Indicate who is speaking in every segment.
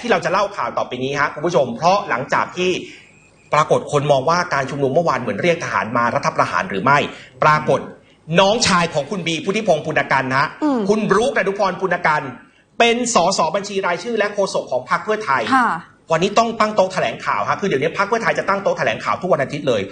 Speaker 1: ที่เราจะเล่าข่าวต่อไปนี้ฮะคุณผู้ชม เพราะหลังจากที่ปรากฏคนมองว่าการชุมนุมเมื่อวานเหมือนเรียกทหารมารัฐประหารหรือไม่ ปรากฏน้องชายของคุณบีพุทธิพงศ์ปุณกันนะฮะ
Speaker 2: อืม
Speaker 1: คุณบรู๊กดนุพรปุณกัน เป็นสสบัญชีรายชื่อและโฆษกของพรรคเพื่อไทย
Speaker 2: ค่ะ
Speaker 1: วันนี้ต้องตั้งโต๊ะแถลงข่าวฮะคือเดี๋ยวนี้พรรคเพื่อไทยจะตั้งโต๊ะแถลงข่าวทุกวันอาทิตย์เลย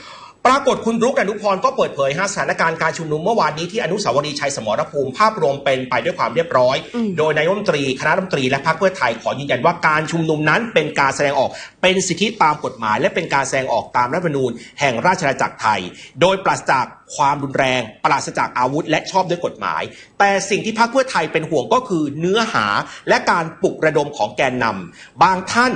Speaker 1: ปรากฏคุณรุกอนุพรก็เปิดเผยฮะสถานการณ์การชุมนุมเมื่อวานนี้ที่อนุสาวรีย์ชัยสมรภูมิภาพรวมเป็นไปด้วยความเรียบร้อย
Speaker 2: อ
Speaker 1: โดยนายรัฐมนตรีคณะรัฐมนตรีและพรรคเพื่อไทยขอยืนยันว่าการชุมนุมนั้นเป็นการแสดงออกเป็นสิทธิตามกฎหมาย และเป็นการแสดงออกตามรัฐธรรมนูญแห่งราชอาณาจักรไทย โดยปราศจากความรุนแรง ปราศจากอาวุธ และชอบด้วยกฎหมาย แต่สิ่งที่พรรคเพื่อไทยเป็นห่วงก็คือเนื้อหาและการปลุกระดมของแกนนำบางท่าน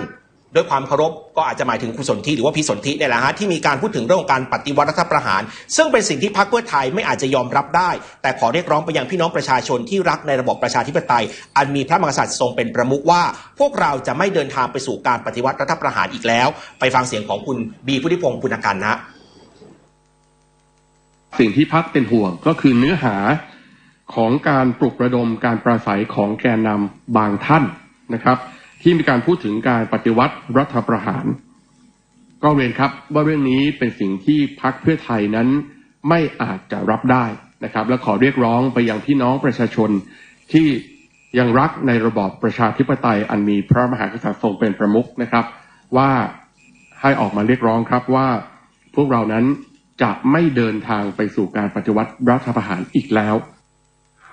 Speaker 1: ด้วยความเคารพก็อาจจะหมายถึงคุณสนธิหรือว่าพี่สนธิเนี่ยแหละฮะที่มีการพูดถึงเรื่องของการปฏิวัติรัฐประหาร ซึ่งเป็นสิ่งที่พรรคเพื่อไทยไม่อาจจะยอมรับได้ แต่ขอเรียกร้องไปยังพี่น้องประชาชนที่รักในระบบประชาธิปไตย อันมีพระมหากษัตริย์ทรงเป็นประมุขว่า พวกเราจะไม่เดินทางไปสู่การปฏิวัติรัฐประหารอีกแล้ว ไปฟังเสียงของคุณบีพุทธิพงศ์ปุณกันนะ
Speaker 3: สิ่งที่พักเป็นห่วงก็คือเนื้อหาของการปลุกระดมการปราศัยของแกนนำบางท่านนะครับ ที่มีการพูดถึงการปฏิวัติรัฐประหาร ก็เรียนครับว่าเรื่องนี้เป็นสิ่งที่พักเพื่อไทยนั้นไม่อาจจะรับได้นะครับ และขอเรียกร้องไปยังพี่น้องประชาชนที่ยังรักในระบอบประชาธิปไตยอันมีพระมหากษัตริย์ทรงเป็นประมุขนะครับ ว่าให้ออกมาเรียกร้องครับว่า พวกเรานั้นจะไม่เดินทางไปสู่การปฏิวัติรัฐประหารอีกแล้ว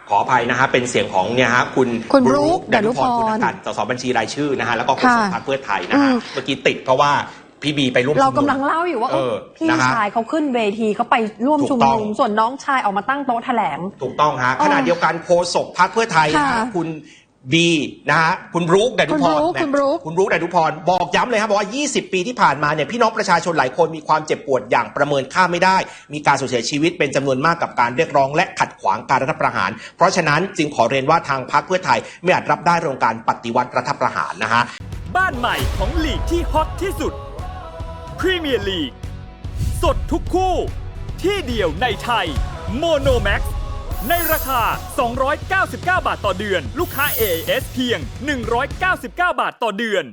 Speaker 1: ขออภัยนะฮะเป็นเสียงของเนี่ยฮะคุณ
Speaker 2: คุณบรู๊ค
Speaker 1: ดนุพร
Speaker 2: ดนุพร
Speaker 1: ปุณกันสสบัญชีรายชื่อนะฮะแล้วก็โฆษก
Speaker 2: ค่ะ
Speaker 1: พรรคเพื่อไทยนะฮะ
Speaker 2: อืม
Speaker 1: เมื่อกี้ติดเพราะว่าพี่บีไปร่วม
Speaker 2: เรา
Speaker 1: ชุมนุม
Speaker 2: กำลังเล่าอยู่ว่า
Speaker 1: เออ
Speaker 2: พี่
Speaker 1: นะฮะ
Speaker 2: ชายเขาขึ้นเวทีเขาไปร่วม
Speaker 1: ถูก
Speaker 2: ชุม
Speaker 1: ต้อ
Speaker 2: นุ
Speaker 1: ง
Speaker 2: มส่วนน้องชายออกมาตั้งโต๊ะแถลง
Speaker 1: ถูกต้องฮะ
Speaker 2: อ๋อ
Speaker 1: ขณะเดียวกันโฆษกพรรคเพื่อไทยนะฮะ
Speaker 2: ค่ะ
Speaker 1: คุณ บีนะฮะคุณบรู๊คดนุพร
Speaker 2: คุณบรู๊ค
Speaker 1: นะ
Speaker 2: คุณบรู๊ค
Speaker 1: คุณบรู๊คดนุพรบอกย้ำเลยครับบอกว่า 20 ปีที่ผ่านมาเนี่ยพี่น้องประชาชนหลายคนมีความเจ็บปวดอย่างประเมินค่าไม่ได้ มีการสูญเสียชีวิตเป็นจำนวนมากกับการเรียกร้องและขัดขวางการรัฐประหาร เพราะฉะนั้นจึงขอเรียนว่าทางพรรคเพื่อไทยไม่อาจรับได้เรื่องการปฏิวัติรัฐประหารนะฮะ
Speaker 4: บ้านใหม่ของลีกที่ฮอตที่สุดพรีเมียร์ลีกสดทุกคู่ ที่เดียวในไทยโมโนแม็ก ในราคา 299 บาทต่อเดือน ลูกค้า AIS เพียง 199 บาทต่อเดือน